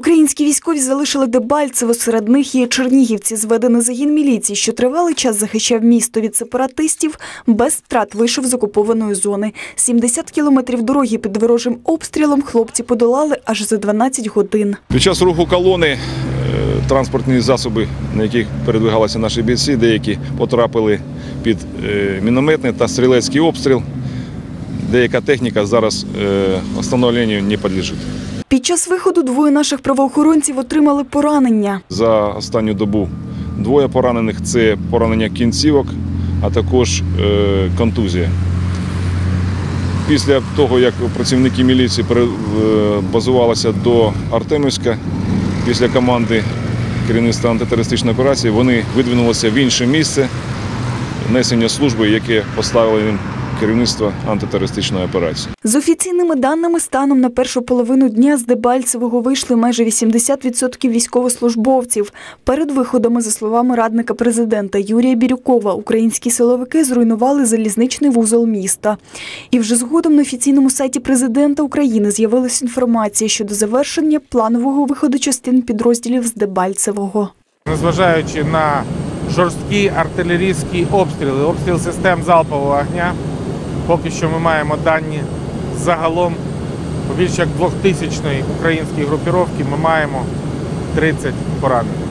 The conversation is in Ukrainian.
Українські військові залишили Дебальцево, серед них є чернігівці. Зведений загін міліції, що тривалий час захищав місто від сепаратистів, без втрат вийшов з окупованої зони. 70 кілометрів дороги під ворожим обстрілом хлопці подолали аж за 12 годин. Під час руху колони е, транспортні засоби, на яких передвигалися наші бійці, деякі потрапили під е, мінометний та стрілецький обстріл. Деяка техніка зараз е, встановленню не підлежить. Під час виходу двоє наших правоохоронців отримали поранення. За останню добу двоє поранених це поранення кінцівок, а також е, контузія. Після того, як працівники міліції е, базувалися до Артемівська, після команди керівництва антитерористичної операції, вони видвинулися в інше місце несення служби, яке поставило їм керівництво антитерористичної операції. З офіційними даними, станом на першу половину дня з Дебальцевого вийшли майже 80% військовослужбовців. Перед виходами, за словами радника президента Юрія Бірюкова, українські силовики зруйнували залізничний вузол міста. І вже згодом на офіційному сайті президента України з'явилася інформація щодо завершення планового виходу частин підрозділів з Дебальцевого. Незважаючи на жорсткі артилерійські обстріли, обстріл систем залпового огня, поки що ми маємо дані загалом більше більш як 2000 українській групіровки ми маємо 30 поранених.